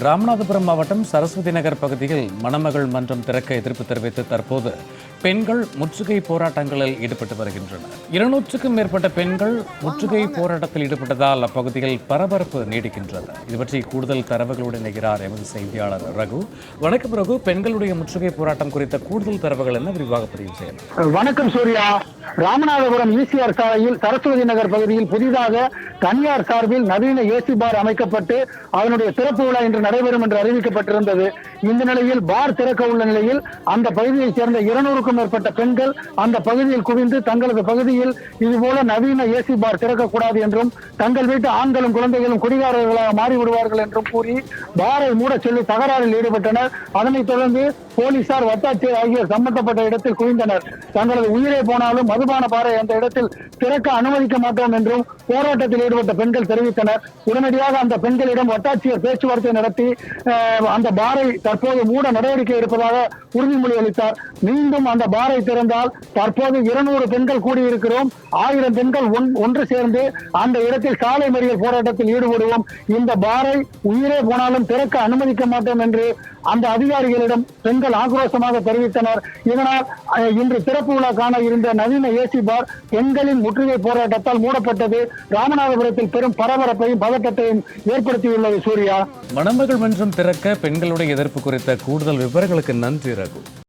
ராமநாதபுரம் மாவட்டம் சரஸ்வதி நகர் பகுதியில் மணமகள் மன்றம் திறக்க எதிர்ப்பு தெரிவித்து தற்போது பெண்கள் முற்றுகை போராட்டங்களில் ஈடுபட்டு வருகின்றனர். இருநூற்றுக்கும் மேற்பட்ட பெண்கள் முற்றுகை போராட்டத்தில் ஈடுபட்டதால் அப்பகுதியில் பரபரப்பு நீடிக்கின்றது. இது பற்றி கூடுதல் தரவுகளுடன் இணைகிறார் எமது செய்தியாளர் ரகு. வணக்கம் ரகு. பெண்களுடைய முற்றுகை போராட்டம் குறித்த கூடுதல் தரவுகள் என்ன? விரிவாக பதிவு செய்யலாம். வணக்கம் சூர்யா. ராமநாதபுரம் ஈசிஆர் சாலையில் சரஸ்வதி நகர் பகுதியில் புதிதாக தனியார் சார்பில் நவீன ஏசி பார் அமைக்கப்பட்டு அதனுடைய திறப்பு விழா இன்று நடைபெறும் என்று அறிவிக்கப்பட்டிருந்தது. இந்த நிலையில் பார் திறக்க உள்ள நிலையில் அந்த பகுதியைச் சேர்ந்த இருநூறுக்கும் மேற்பட்ட பெண்கள் அந்த பகுதியில் குவிந்து தங்களது பகுதியில் இதுபோல நவீன ஏசி பார் திறக்கக்கூடாது என்றும் தங்கள் வீட்டு ஆண்களும் குழந்தைகளும் குடிகாரர்களாக மாறிவிடுவார்கள் என்றும் கூறி பாரை மூடச் சொல்லி தகராறில் ஈடுபட்டனர். அதனைத் தொடர்ந்து போலீசார் வட்டாட்சியர் ஆகியோர் சம்பந்தப்பட்ட இடத்தில் குவிந்தனர். தங்களது உயிரே போனாலும் மதுபான பாறை அந்த இடத்தில் திறக்க அனுமதிக்க மாட்டோம் என்றும் போராட்டத்தில் ஈடுபட்ட பெண்கள் தெரிவித்தனர். உடனடியாக அந்த பெண்களிடம் வட்டாட்சியர் பேச்சுவார்த்தை நடத்தி அந்த பாரை தற்போது மூட நடவடிக்கை எடுப்பதாக உறுதிமொழி அளித்தார். மீண்டும் அந்த அந்த பாரை திறந்தால் தற்போது இருநூறு பெண்கள் கூடியிருக்கிறோம். ஆயிரம் பெண்கள் ஒன்று சேர்ந்து அந்த இடத்தில் சாலை மறியல் போராட்டத்தில் ஈடுபடுவோம். இந்த பாரை உயிரே போனாலும் திறக்க அனுமதிக்க மாட்டோம் என்று அந்த அதிகாரிகளிடம் பெண்கள் ஆக்ரோஷமாக தெரிவித்தனர். இதனால் இன்று திறப்பு விழா காண இருந்த நவீன ஏசி பார் பெண்களின் முற்றுகை போராட்டத்தால் மூடப்பட்டது. ராமநாதபுரத்தில் பெரும் பரபரப்பையும் பதட்டத்தையும் ஏற்படுத்தியுள்ளது சூர்யா. மணமகள் மன்றம் திறக்க பெண்களுடைய எதிர்ப்பு குறித்த கூடுதல் விவரங்களுக்கு நன்றி ரகு.